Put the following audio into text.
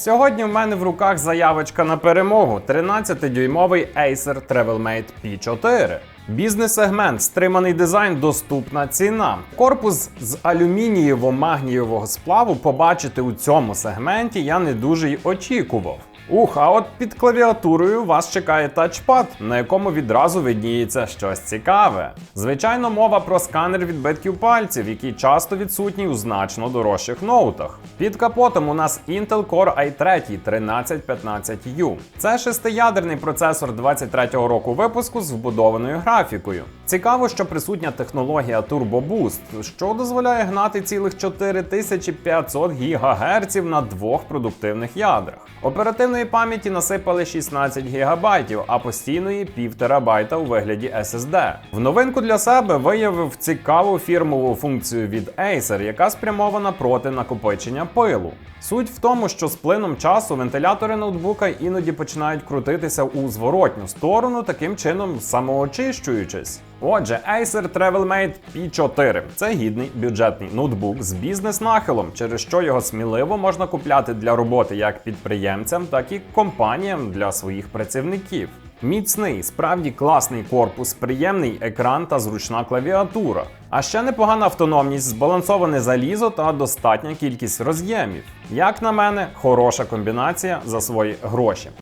Сьогодні в мене в руках заявочка на перемогу 13-дюймовий Acer TravelMate P4. Бізнес-сегмент, стриманий дизайн, доступна ціна. Корпус з алюмінієво-магнієвого сплаву побачити у цьому сегменті я не дуже й очікував. Ух, а от під клавіатурою вас чекає тачпад, на якому відразу видніється щось цікаве. Звичайно, мова про сканер відбитків пальців, який часто відсутній у значно дорожчих ноутах. Під капотом у нас Intel Core i3 1315U. Це шестиядерний процесор 23-го року випуску з вбудованою графікою. Цікаво, що присутня технологія Turbo Boost, що дозволяє гнати цілих 4500 ГГц на двох продуктивних ядрах. Оперативної пам'яті насипали 16 ГБ, а постійної 1,5 ТБ у вигляді SSD. В новинку для себе виявив цікаву фірмову функцію від Acer, яка спрямована проти накопичення пилу. Суть в тому, що з плином часу вентилятори ноутбука іноді починають крутитися у зворотню сторону, таким чином самоочищуючись. Отже, Acer TravelMate P4 це гідний бюджетний ноутбук з бізнес-нахилом, через що його сміливо можна купляти для роботи як підприємцям, так і компаніям для своїх працівників. Міцний, справді класний корпус, приємний екран та зручна клавіатура. А ще непогана автономність, збалансоване залізо та достатня кількість роз'ємів. Як на мене, хороша комбінація за свої гроші.